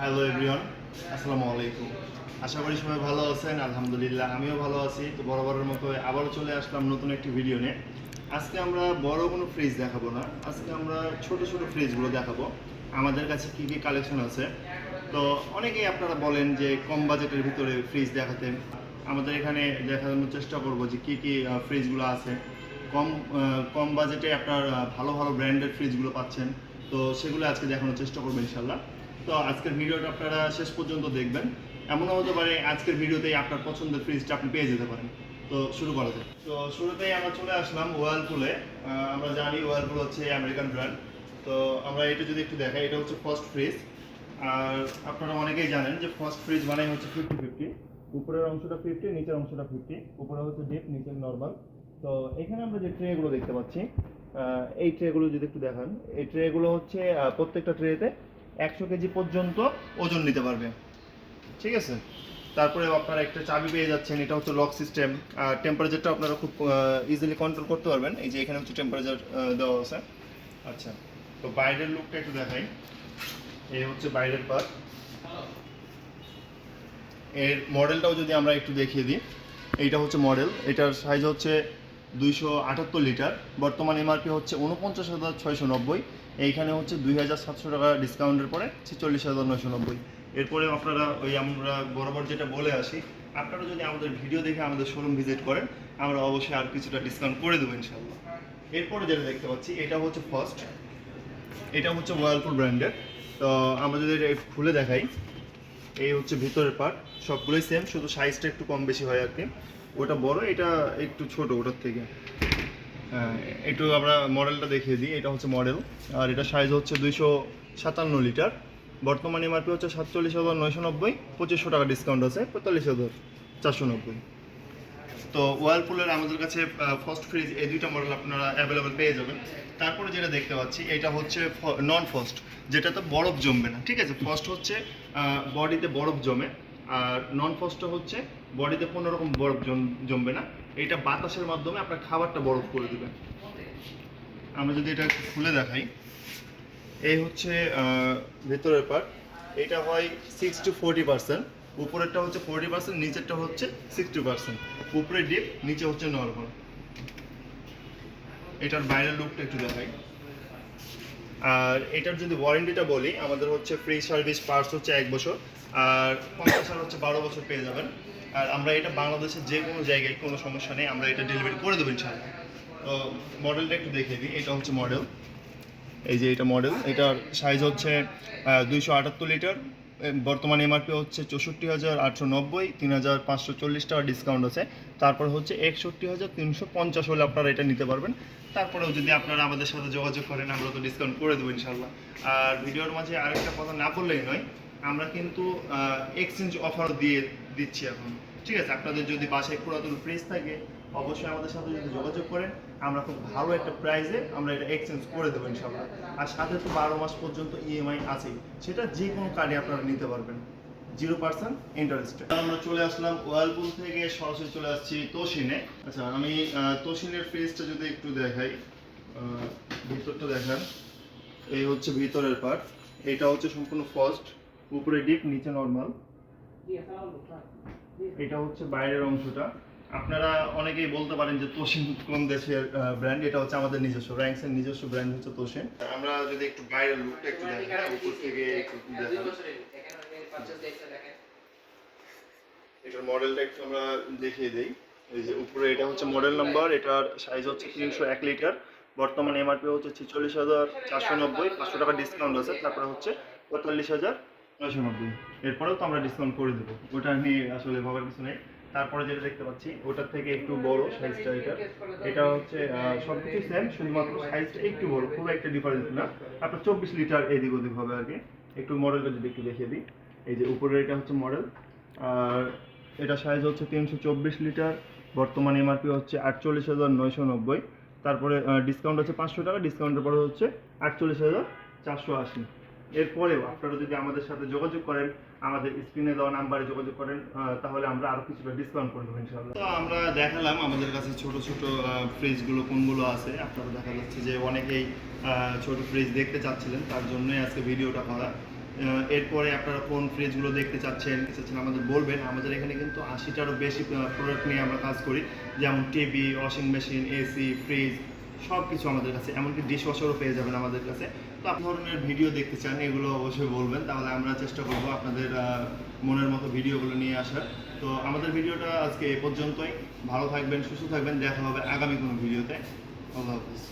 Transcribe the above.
Hello everyone আসসালামু আলাইকুম। আশা করি সবাই ভালো আছেন, আলহামদুলিল্লাহ আমিও ভালো আছি। তো বরাবরের মতো আবারও চলে আসলাম নতুন একটি ভিডিও নিয়ে। আজকে আমরা বড় কোনো ফ্রিজ দেখাবো না। আজকে আমরা ছোট ছোট ফ্রিজগুলো দেখাবো। আমাদের কাছে কী কী কালেকশন আছে? তো অনেকেই আপনারা বলেন যে কম বাজেটের ভিতরে ফ্রিজ দেখাতে। আমাদের এখানে দেখানোর চেষ্টা করব যে কী কী ফ্রিজগুলো আছে। কম কম বাজেটে আপনার ভালো ভালো ব্র্যান্ডের ফ্রিজগুলো পাচ্ছেন। তো সেগুলো আজকে দেখানোর চেষ্টা করব ইনশাল্লাহ তো আজকের ভিডিওটা আপনারা শেষ পর্যন্ত দেখবেন। এমনও হতে পারে আজকের ভিডিওতেই আপনার পছন্দের ফ্রিজটা আপনি পেয়ে যেতে পারেন। তো শুরু করা যাক। তো শুরুতেই আমরা চলে আসলাম ওয়ালপুলে আহ, আমরা জানি ওয়ালপুল হচ্ছে আমেরিকান ব্র্যান্ড তো আমরা এটা যদি একটু দেখাই এটা হচ্ছে ফার্স্ট ফ্রিজ আর আপনারা অনেকেই জানেন যে ফার্স্ট ফ্রিজ মানে হচ্ছে ফিফটি ফিফটি উপরের অংশটা ফিফটি নিচের অংশটা ফিফটি উপরে হচ্ছে ডিপ নিচের নর্মাল তো এখানে আমরা যে ট্রেগুলো দেখতে পাচ্ছি এই ট্রেগুলো যদি একটু দেখান এই ট্রেগুলো হচ্ছে প্রত্যেকটা ট্রেতে একশো কেজি পর্যন্ত ওজন নিতে পারবে। ঠিক আছে? তারপরে আপনারা একটা চাবি পেয়ে যাচ্ছেন, এটা হচ্ছে লক সিস্টেম আর টেম্পারেচারটা আপনারা খুব ইজিলি কন্ট্রোল করতে পারবেন। এই যে এখানে হচ্ছে টেম্পারেচার দেওয়া আছে। আচ্ছা তো বাইরের লুকটা একটু দেখাই। এই হচ্ছে বাইরের পার্ট এর মডেলটাও যদি আমরা একটু দেখিয়ে দিই, এইটা হচ্ছে মডেল এটার সাইজ হচ্ছে দুইশো আটাত্তর লিটার। বর্তমান এমআরপি হচ্ছে উনপঞ্চাশ হাজার ছয়শো নব্বই। এইখানে হচ্ছে দুই হাজার সাতশো টাকা ডিসকাউন্টের পরে ছেচল্লিশ হাজার নয়শো নব্বই। এরপরে আপনারা ওই আমরা বরাবর যেটা বলে আসি, আপনারা যদি আমাদের ভিডিও দেখে আমাদের শোরুম ভিজিট করেন, আমরা অবশ্যই আর কিছুটা ডিসকাউন্ট করে দেবো ইনশাল্লাহ এরপরে যেটা দেখতে পাচ্ছি, এটা হচ্ছে ফার্স্ট এটা হচ্ছে ওয়ার্লপুল ব্র্যান্ডের তো আমরা যদি খুলে দেখাই, এই হচ্ছে ভিতরের পার্ট সবগুলোই সেম শুধু সাইজটা একটু কম বেশি হয় আর কি। ওটা বড় এটা একটু ছোট ওটার থেকে। হ্যাঁ, একটু আমরা মডেলটা দেখিয়ে দিই এটা হচ্ছে মডেল। আর এটা সাইজ হচ্ছে দুইশো সাতান্ন লিটার। বর্তমানে এমআরপি হচ্ছে সাতচল্লিশ হাজার নয়শো নব্বই পঁচিশশো টাকা ডিসকাউন্ট আছে পঁয়তাল্লিশ হাজার চারশো নব্বই। তো ওয়ার্লপুলের আমাদের কাছে ফার্স্ট ফ্রিজ এই দুইটা মডেল আপনারা অ্যাভেলেবেল পেয়ে যাবেন। তারপরে যেটা দেখতে পাচ্ছি এটা হচ্ছে নন ফার্স্ট যেটাতে বরফ জমবে না ঠিক আছে? ফার্স্ট হচ্ছে বডিতে বরফ জমে আর নন ফার্স্টটা হচ্ছে বডিতে কোনো রকম বরফ জমবে না? এটা বাতাসের মাধ্যমে আপনার খাবারটা বরফ করে দেবে। আমরা যদি এটা খুলে দেখাই। এই হচ্ছে ভেতরের পার্ট এটা হয় সিক্স টু ফোরটি পার্সেন্ট উপরেরটা হচ্ছে ফোরটি পার্সেন্ট নিচেরটা হচ্ছে সিক্সটি পার্সেন্ট উপরে ডিপ নিচে হচ্ছে নর্মাল এটার বাইরের লুকটা একটু দেখাই। আর এটার যদি ওয়ারেন্টিটা বলি, আমাদের হচ্ছে ফ্রি সার্ভিস পার্টস হচ্ছে এক বছর। আর কম্প্রেসার হচ্ছে বারো বছর পেয়ে যাবেন। আর আমরা এটা বাংলাদেশের যে কোনো জায়গায় কোনো সমস্যা নেই, আমরা এটা ডেলিভারি করে দেবো ইনশাআল্লাহ। তো মডেলটা একটু দেখিয়ে দিই, এটা হচ্ছে মডেল এই যে এটা মডেল এটার সাইজ হচ্ছে দুইশো আটাত্তর লিটার বর্তমানে এমআরপি হচ্ছে চৌষট্টি হাজার আটশো নব্বই, তিন হাজার পাঁচশো চল্লিশ টাকা ডিসকাউন্ট আছে। তারপর হচ্ছে একষট্টি হাজার তিনশো পঞ্চাশ হলে আপনারা এটা নিতে পারবেন। তারপরেও যদি আপনারা আমাদের সাথে যোগাযোগ করেন, আমরা তো ডিসকাউন্ট করে দেবো ইনশাল্লাহ আর ভিডিওর মাঝে আরেকটা কথা না বললেই নয় আমরা কিন্তু এক্সচেঞ্জ অফার দিয়ে দিচ্ছি এখন। ঠিক আছে? আপনাদের যদি বাসায় পুরাতন ফ্রিজ থাকে, অবশ্যই আমাদের সাথে যদি যোগাযোগ করেন, আমরা খুব ভালো একটা প্রাইসে আমরা এটা এক্সচেঞ্জ করে দেবো ইনশাল্লাহ আর সাথে তো বারো মাস পর্যন্ত ইএমআই আছেই। সেটা যে কোনো কার্ডে আপনারা নিতে পারবেন। জিরো পার্সেন্ট ইন্টারেস্টে আমরা চলে আসলাম ওয়ালপুল থেকে সরাসরি চলে আসছি তোশিনে আচ্ছা আমি তোশিনের ফ্রিজটা যদি একটু দেখাই ভিতরটা দেখান। এই হচ্ছে ভিতরের পার্ট এটা হচ্ছে সম্পূর্ণ ফার্স্ট উপরে ডিপ নিচে নর্মাল এটা হচ্ছে বাইরের অংশটা। আপনারা অনেকেই বলতে পারেন যে তোশিন কোন দেশের ব্র্যান্ড এটা হচ্ছে আমাদের নিজস্ব র্যাঙ্কসের নিজস্ব ব্র্যান্ড হচ্ছে তোশিন আমরা যদি একটু বাইরের লুকটা একটু দেখি হ্যাঁ, উপর থেকে একটু দেখান। এটার মডেলটা একটু আমরা দেখিয়ে দেই। এই যে উপরে এটা হচ্ছে মডেল নাম্বার এটার সাইজ হচ্ছে তিনশো এক লিটার। বর্তমানে এমআরপি হচ্ছে ছেচল্লিশ হাজার চারশো নব্বই পাঁচশো টাকা ডিসকাউন্ট আছে তারপরে হচ্ছে পঁয়তাল্লিশ হাজার নয়শো নব্বই এরপরেও তো আমরা ডিসকাউন্ট করে দেবো। ওটা নিয়ে আসলে ভাবার কিছু নেই। তারপরে যেটা দেখতে পাচ্ছি, ওটার থেকে একটু বড় সাইজটা এটা। এটা হচ্ছে সব কিছু সেম শুধুমাত্র সাইজটা একটু বড়, খুব একটা ডিফারেন্স না। আপনার চব্বিশ লিটার এদিক ওদিক হবে আর কি। একটু মডেলটা যদি একটু দেখিয়ে দিই। এই যে উপরের এটা হচ্ছে মডেল আর এটা সাইজ হচ্ছে তিনশো চব্বিশ লিটার। বর্তমানে এমআরপি হচ্ছে আটচল্লিশ হাজার নয়শো নব্বই। তারপরে ডিসকাউন্ট হচ্ছে পাঁচশো টাকা। ডিসকাউন্টের পরে হচ্ছে আটচল্লিশ হাজার চারশো আশি। এরপরেও আপনারা যদি আমাদের সাথে যোগাযোগ করেন, আমাদের স্ক্রিনে দেওয়া নাম্বারে যোগাযোগ করেন তাহলে আমরা আরও কিছুটা ডিসকাউন্ট করে দেবো ইনশাল্লাহ তো আমরা দেখালাম আমাদের কাছে ছোট ছোট ফ্রিজ ফ্রিজগুলো কোনগুলো আছে। আপনারা দেখা যাচ্ছে যে অনেকেই ছোট ফ্রিজ দেখতে চাচ্ছিলেন, তার জন্যই আজকে ভিডিওটা করা। এরপরে আপনারা কোন ফ্রিজগুলো দেখতে চাচ্ছেন চাচ্ছেন আমাদের বলবেন। আমাদের এখানে কিন্তু আশিটারও বেশি প্রোডাক্ট নিয়ে আমরা কাজ করি। যেমন TV washing machine AC fridge সব কিছু আমাদের কাছে। এমনকি ডিশ ওয়াশারও পেয়ে যাবেন আমাদের কাছে। আপনি ধরনের ভিডিও দেখতে চান, এগুলো অবশ্যই বলবেন। তাহলে আমরা চেষ্টা করব আপনাদের মনের মতো ভিডিওগুলো নিয়ে আসার। তো আমাদের ভিডিওটা আজকে এ পর্যন্তই। ভালো থাকবেন, সুস্থ থাকবেন। দেখা হবে আগামী কোনো ভিডিওতে আল্লাহ হাফিজ।